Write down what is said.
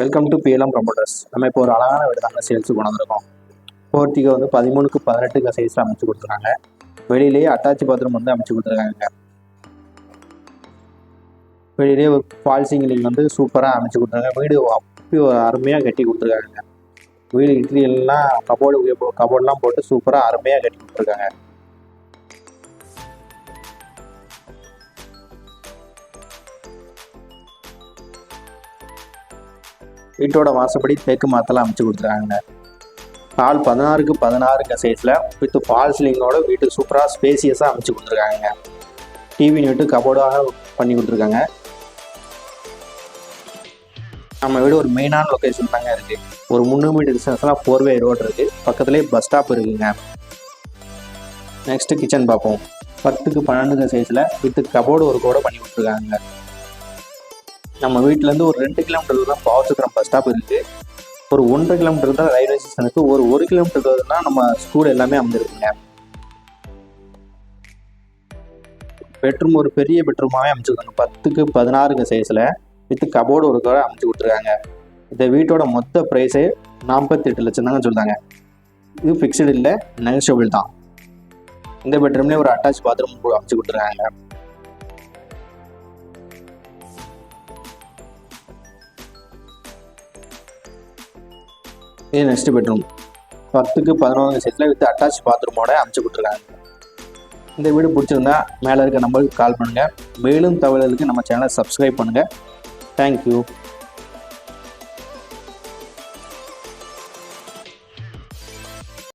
Welcome to BLM promoters நம்ம இப்போ ஒரு அழகான வீடு தாங்க சேல்ஸுக்கு கொண்டு வந்திருக்கோம் போர்ட்டிகோ வந்து பதிமூணுக்கு பதினெட்டுக்கு சைஸில் அமைச்சு கொடுத்துருக்காங்க. வெளியிலேயே அட்டாச் பாத்ரூம் வந்து அமைச்சு கொடுத்துருக்காங்க. வெளியிலேயே ஒரு ஃபால் சீலிங் வந்து சூப்பராக அமைச்சு கொடுத்துருக்காங்க. வீடு அப்படி ஒரு அருமையாக கட்டி கொடுத்துருக்காங்க. வீடு இட்லி எல்லாம் கபோர்டு கபோர்ட்லாம் போட்டு சூப்பராக அருமையாக கட்டி கொடுத்துருக்காங்க. வீட்டோட வாசப்படி தேக்கு மாத்தெல்லாம் அமைச்சு கொடுத்துருக்காங்க. ஹால் பதினாறுக்கு பதினாறுங்க சைஸில் வித் ஃபால் சீலிங்கோட வீட்டு சூப்பராக ஸ்பேசியஸாக அமைச்சு கொடுத்துருக்காங்க. டிவி நெட்டு கபோர்டாக பண்ணி கொடுத்துருக்காங்க. நம்ம வீடு ஒரு மெயினான லொக்கேஷன் தாங்க இருக்குது ஒரு முந்நூறு மீட்டர் டிஸ்டன்ஸ்லாம் ஃபோர்வே ரோடு இருக்குது பக்கத்துலேயே பஸ் ஸ்டாப் இருக்குங்க. நெக்ஸ்ட்டு கிச்சன் பார்ப்போம். பத்துக்கு பன்னெண்டுங்க சைஸில் வித்து கபோர்டு ஒரு கூட பண்ணி கொடுத்துருக்காங்க. நம்ம வீட்டிலேருந்து ஒரு ரெண்டு கிலோமீட்டர் தான் பாவச்சுத்திரம் பஸ் ஸ்டாப் இருக்குது ஒரு ஒன்றரை கிலோமீட்டர் தான் ரயில்வே ஸ்டேஷனுக்கு ஒரு ஒரு கிலோமீட்டர் தான் நம்ம ஸ்கூல் எல்லாமே அமைஞ்சிருக்குங்க. பெட்ரூம் ஒரு பெரிய பெட்ரூமாகவே அமைச்சிருக்காங்க. பத்துக்கு பதினாறுங்க சைஸில் வித்து கபோர்டு ஒரு கூட அமைச்சு கொடுத்துருக்காங்க. இந்த வீட்டோட மொத்த ப்ரைஸே நாற்பத்தெட்டு லட்சம் தாங்க சொல்கிறாங்க இது ஃபிக்ஸ்டு இல்லை நெகஷியபிள் தான். இந்த பெட்ரூம்லேயே ஒரு அட்டாச் பாத்ரூம் அமைச்சு கொடுத்துருக்காங்க. இது நெக்ஸ்ட் பெட்ரூம் பத்துக்கு பதினொன்று சைஸில் வித் அட்டாச் பாத்ரூமோட அமைச்சு கொடுத்துருக்காங்க இந்த வீடு பிடிச்சிருந்தா மேலே இருக்க நம்பருக்கு கால் பண்ணுங்கள் மேலும் தகவல்களுக்கு நம்ம சேனலை சப்ஸ்கிரைப் பண்ணுங்கள் தேங்க்யூ